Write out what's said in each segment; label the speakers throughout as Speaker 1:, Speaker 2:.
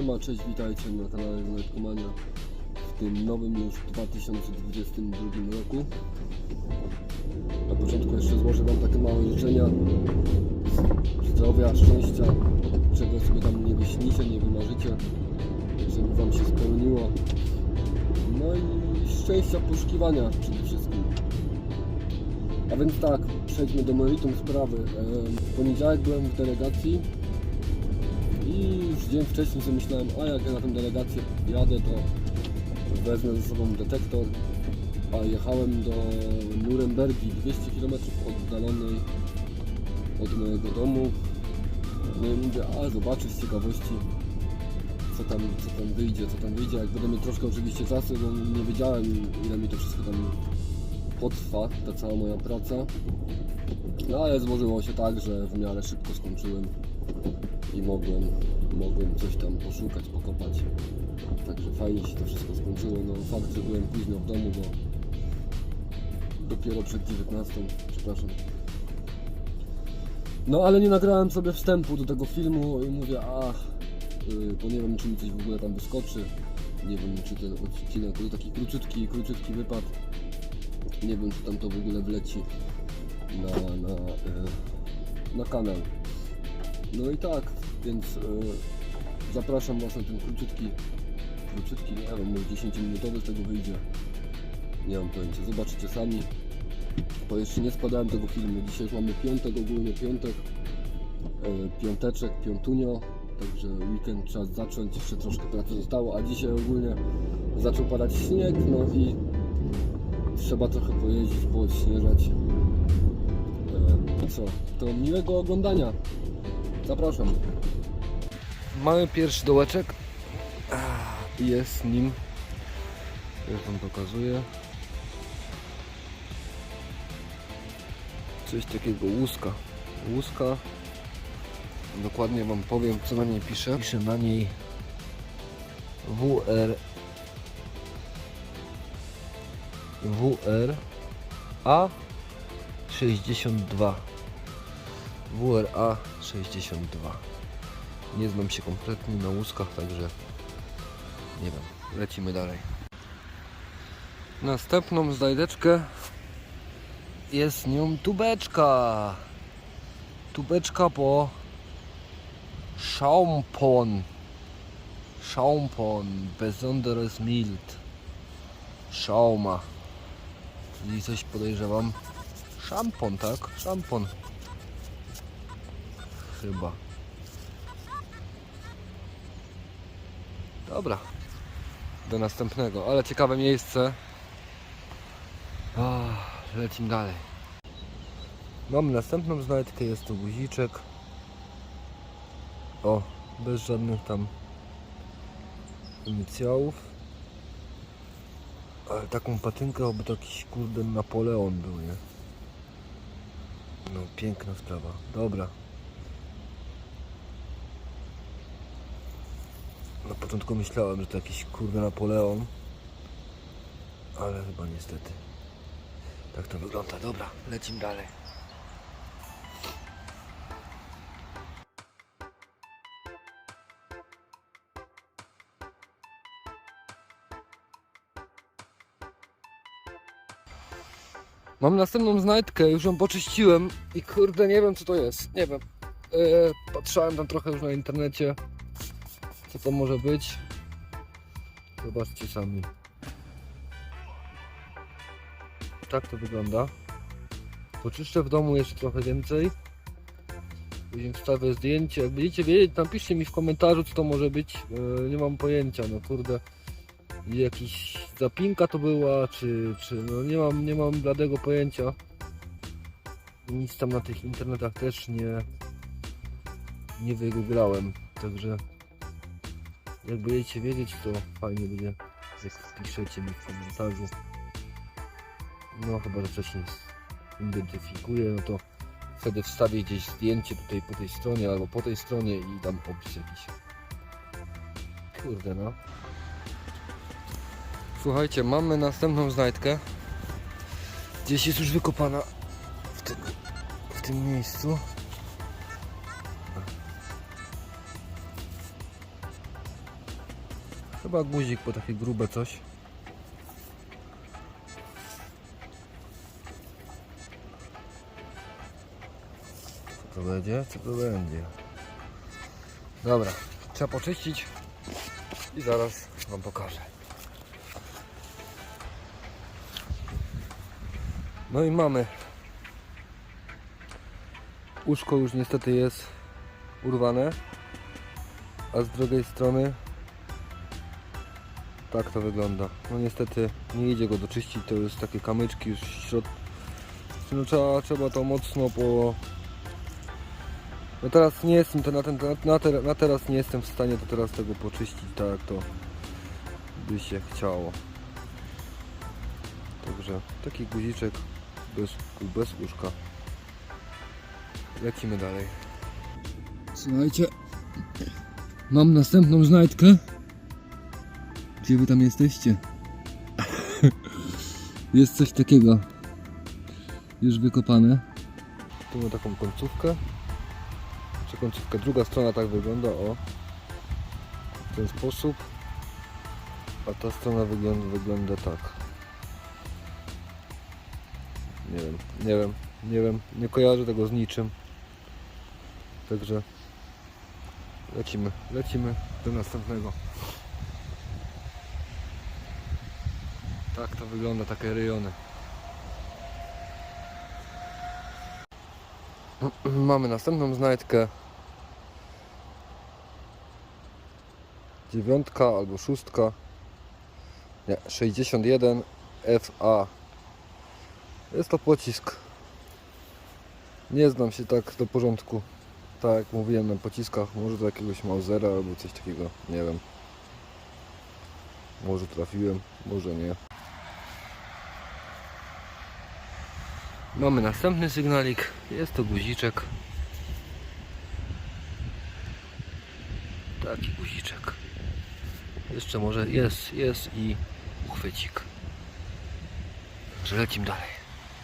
Speaker 1: Siema, cześć, witajcie na kanale Znajomania w tym nowym już 2022 roku. Na początku jeszcze złożę Wam takie małe życzenia zdrowia, szczęścia, czego sobie tam nie wyśnicie, nie wymarzycie, żeby Wam się spełniło. No i szczęścia poszukiwania przede wszystkim. A więc tak, przejdźmy do meritum sprawy. W poniedziałek byłem w delegacji i już dzień wcześniej sobie myślałem, a jak ja na tę delegację jadę, to wezmę ze sobą detektor. A jechałem do Nurembergi, 200 km oddalonej od mojego domu. No i mówię, a zobaczę z ciekawości, co tam, co tam wyjdzie, co tam wyjdzie. Jak będę mieć troszkę oczywiście czasu, bo nie wiedziałem ile mi to wszystko tam potrwa, ta cała moja praca. No ale złożyło się tak, że w miarę szybko skończyłem i mogłem, mogłem coś tam poszukać, pokopać. Także fajnie się to wszystko skończyło. No fakt, że byłem późno w domu, bo dopiero przed 19, przepraszam. No ale nie nagrałem sobie wstępu do tego filmu i mówię, ach, yy, bo nie wiem czy mi coś w ogóle tam wyskoczy. Nie wiem czy ten odcinek był taki króciutki, króciutki wypad. Nie wiem czy tam to w ogóle wleci na, na, yy, na kanał. No i tak, więc e, zapraszam Was na ten króciutki, króciutki, nie wiem, może 10 minutowy z tego wyjdzie. Nie mam pojęcia, zobaczycie sami. Bo jeszcze nie składałem tego filmu. Dzisiaj już mamy piątek, ogólnie piątek. E, piąteczek, piątunio. Także weekend trzeba zacząć, jeszcze troszkę pracy zostało, a dzisiaj ogólnie zaczął padać śnieg, no i trzeba trochę pojeździć, poodśnieżać. E, I co? To miłego oglądania. Zapraszam. Mamy pierwszy dołeczek. Jest nim. Już wam pokazuję. Coś takiego łuska. Łuska. Dokładnie wam powiem co na niej pisze. Pisze na niej WR WR A 62 WRA 62 Nie znam się kompletnie na łuskach, także nie wiem, lecimy dalej. Następną znajdeczkę jest nią tubeczka. Tubeczka po Schaumporn. Schaumporn, besonderes Mild. Schauma. Czyli coś podejrzewam. Szampon, tak? Szampon. Chyba. Dobra. Do następnego, ale ciekawe miejsce. Ah, lecimy dalej. Mamy następną znajdkę, jest to guziczek. O, bez żadnych tam inicjałów. Ale taką patynkę, oby to jakiś kurde Napoleon był, nie? No, piękna sprawa. Dobra. Na początku myślałem, że to jakiś kurde Napoleon. Ale chyba niestety. Tak to wygląda. Dobra, lecimy dalej. Mam następną znajdkę, już ją poczyściłem i kurde nie wiem co to jest, nie wiem. Eee, patrzałem tam trochę już na internecie, co to może być. Zobaczcie sami. Tak to wygląda. Poczyszczę w domu jeszcze trochę więcej. Później wstawię zdjęcie. Jak będziecie wiedzieć, napiszcie mi w komentarzu co to może być. Eee, nie mam pojęcia, no kurde. Jakiś zapinka to była, czy, czy no nie mam, nie mam bladego pojęcia. Nic tam na tych internetach też nie nie wygooglałem, także jak będziecie wiedzieć, to fajnie będzie, jak piszecie mi w komentarzu. No chyba, że coś się identyfikuje, no to wtedy wstawię gdzieś zdjęcie tutaj po tej stronie albo po tej stronie i dam opis jakiś. Kurde no. Słuchajcie, mamy następną znajdkę. Gdzieś jest już wykopana w tym, w tym miejscu. Chyba guzik, bo takie grube coś. Co to będzie? Co to będzie? Dobra, trzeba poczyścić i zaraz Wam pokażę. No i mamy. Uszko już niestety jest urwane, a z drugiej strony tak to wygląda. No niestety nie idzie go doczyścić, to jest takie kamyczki już w środku. No trzeba, trzeba to mocno po... No teraz nie jestem, to na, ten, na, te, na teraz nie jestem w stanie to teraz tego poczyścić tak jak to by się chciało. Także taki guziczek bez, bez łóżka. Lecimy dalej. Słuchajcie, mam następną znajdkę. Gdzie wy tam jesteście? Jest coś takiego. Już wykopane. Tu mamy taką końcówkę. Czy końcówkę, druga strona tak wygląda, o. W ten sposób. A ta strona wygląda, wygląda tak. Nie wiem, nie wiem, nie wiem, nie kojarzę tego z niczym. Także lecimy, lecimy do następnego. Tak to wygląda, takie rejony. Mamy następną znajdkę. Dziewiątka albo szóstka. Nie, 61 FA. Jest to pocisk. Nie znam się tak do porządku. Tak jak mówiłem na pociskach, może do jakiegoś Mausera albo coś takiego, nie wiem. Może trafiłem, może nie. Mamy następny sygnalik. Jest to guziczek. Taki guziczek. Jeszcze może jest, jest i uchwycik. Także lecimy dalej.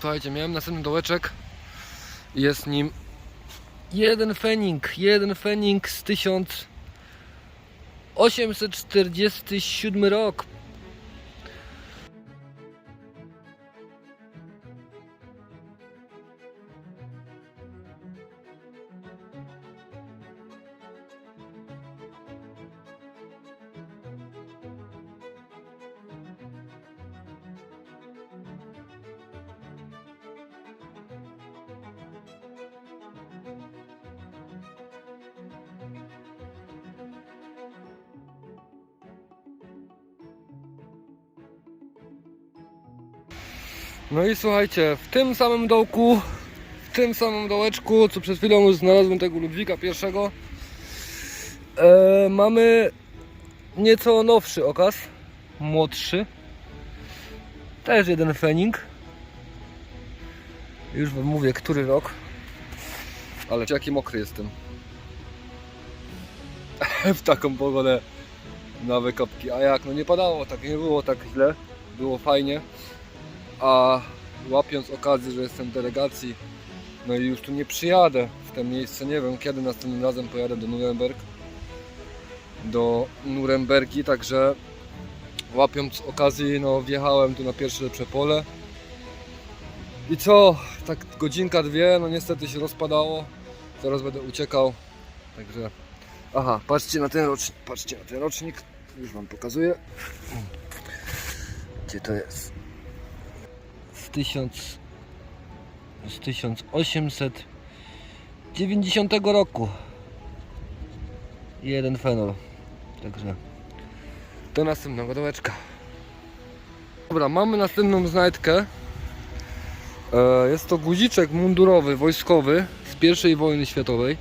Speaker 1: Słuchajcie, miałem następny dołeczek. Jest nim jeden fening, jeden fening z 1847 rok. No i słuchajcie, w tym samym dołku, w tym samym dołeczku, co przed chwilą już znalazłem tego Ludwika pierwszego, e, mamy nieco nowszy okaz, młodszy. Też jeden fening. Już wam mówię, który rok. Ale jaki mokry jestem. w taką pogodę na wykopki. A jak? No nie padało, tak nie było tak źle. Było fajnie a łapiąc okazję, że jestem w delegacji, no i już tu nie przyjadę w to miejsce, nie wiem kiedy następnym razem pojadę do Nuremberg, do Nurembergi, także łapiąc okazję, no wjechałem tu na pierwsze lepsze pole. I co, tak godzinka, dwie, no niestety się rozpadało, zaraz będę uciekał, także aha, patrzcie na ten rocznik, patrzcie na ten rocznik, już Wam pokazuję, gdzie to jest z 1000 z 1890 roku. Jeden fenol. Także do następnego dołeczka dobra mamy następną znajdkę. E, jest to guziczek mundurowy wojskowy z pierwszej wojny światowej.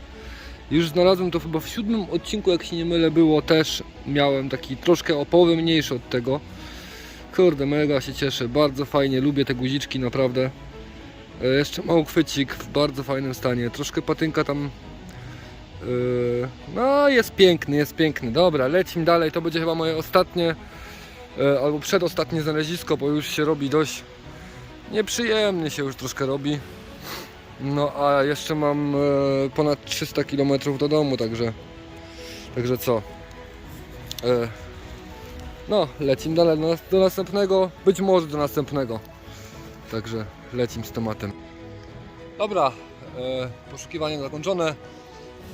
Speaker 1: Już znalazłem to chyba w siódmym odcinku jak się nie mylę było też miałem taki troszkę o połowę mniejszy od tego Kurde, mega się cieszę, bardzo fajnie, lubię te guziczki naprawdę. E, Jeszcze mały chwycik w bardzo fajnym stanie, troszkę patynka tam. Yy, no, jest piękny, jest piękny. Dobra, lecimy dalej. To będzie chyba moje ostatnie e, albo przedostatnie znalezisko, bo już się robi dość nieprzyjemnie się już troszkę robi. No, a jeszcze mam e, ponad 300 km do domu, także także co? No, lecimy dalej do, do następnego, być może do następnego. Także lecim z tematem. Dobra, e, poszukiwanie zakończone.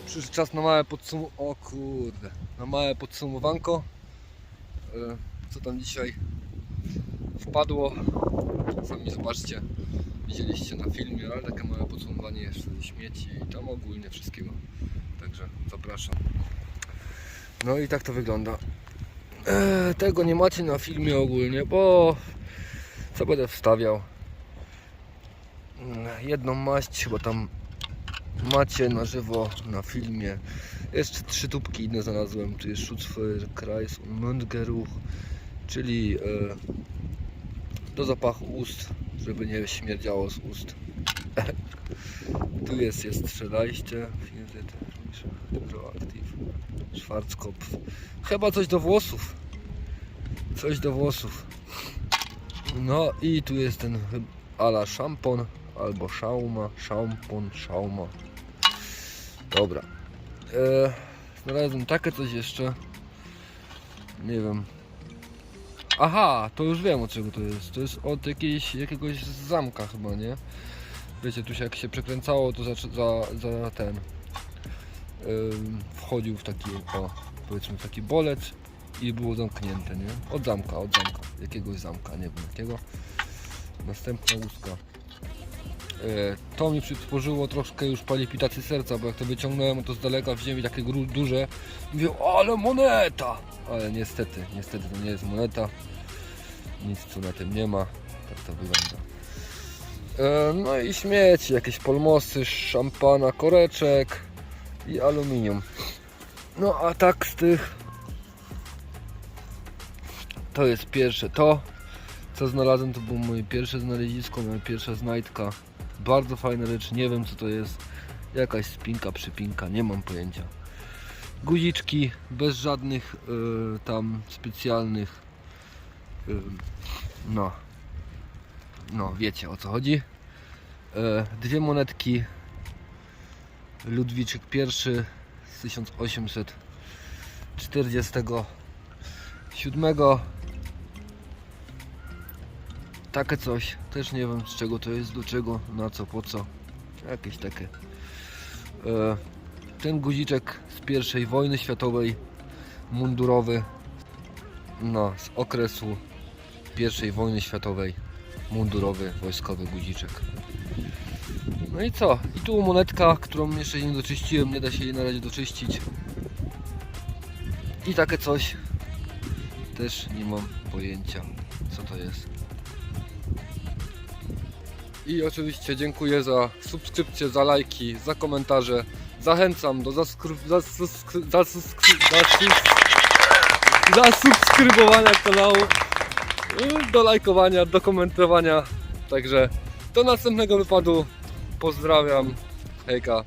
Speaker 1: Przyszedł czas na małe podsum... O kurde, na małe podsumowanko. E, co tam dzisiaj wpadło? Sami zobaczcie. Widzieliście na filmie, ale takie małe podsumowanie jeszcze śmieci i tam ogólnie wszystkiego. Także zapraszam. No i tak to wygląda. Tego nie macie na filmie ogólnie, bo co będę wstawiał? Mm, Jedną maść chyba tam macie na żywo na filmie. Jeszcze trzy tubki inne znalazłem. Tu jest Schutzfeuerkreis und Mundgeruch, czyli e, do zapachu ust, żeby nie śmierdziało z ust. Tu jest, jest strzelajście. Hydroactive. Schwarzkopf. Chyba coś do włosów. Coś do włosów. No i tu jest ten ala szampon albo szauma, szampon, szauma. Dobra. E, znalazłem takie coś jeszcze. Nie wiem. Aha, to już wiem od czego to jest. To jest od jakiejś, jakiegoś zamka chyba, nie? Wiecie, tu się jak się przekręcało, to za, za, za ten ym, wchodził w taki, o, powiedzmy taki bolec i było zamknięte, nie? Od zamka, od zamka, jakiegoś zamka, nie wiem jakiego. Następna łuska. E, to mi przytworzyło troszkę już palpitacji serca, bo jak to wyciągnąłem, to z daleka w ziemi takie duże. Mówię, ale moneta! Ale niestety, niestety to nie jest moneta. Nic tu na tym nie ma. Tak to wygląda. No i śmieci, jakieś polmosy, szampana, koreczek i aluminium. No a tak z tych to jest pierwsze to co znalazłem to było moje pierwsze znalezisko, moja pierwsza znajdka. Bardzo fajna rzecz, nie wiem co to jest. Jakaś spinka, przypinka, nie mam pojęcia. Guziczki bez żadnych y, tam specjalnych y, no no wiecie o co chodzi. E, dwie monetki. Ludwiczek I z 1847 takie coś, też nie wiem z czego to jest, do czego, na co, po co. Jakieś takie. E, ten guziczek z pierwszej wojny światowej mundurowy. No, z okresu pierwszej wojny światowej mundurowy, wojskowy guziczek no i co? I tu monetka, którą jeszcze nie doczyściłem, nie da się jej na razie doczyścić. I takie coś. Też nie mam pojęcia, co to jest. I oczywiście dziękuję za subskrypcję, za lajki, za komentarze. Zachęcam do zasubskrybowania kanału, y, do lajkowania, do komentowania. Także do następnego wypadu. Pozdrawiam. Hejka.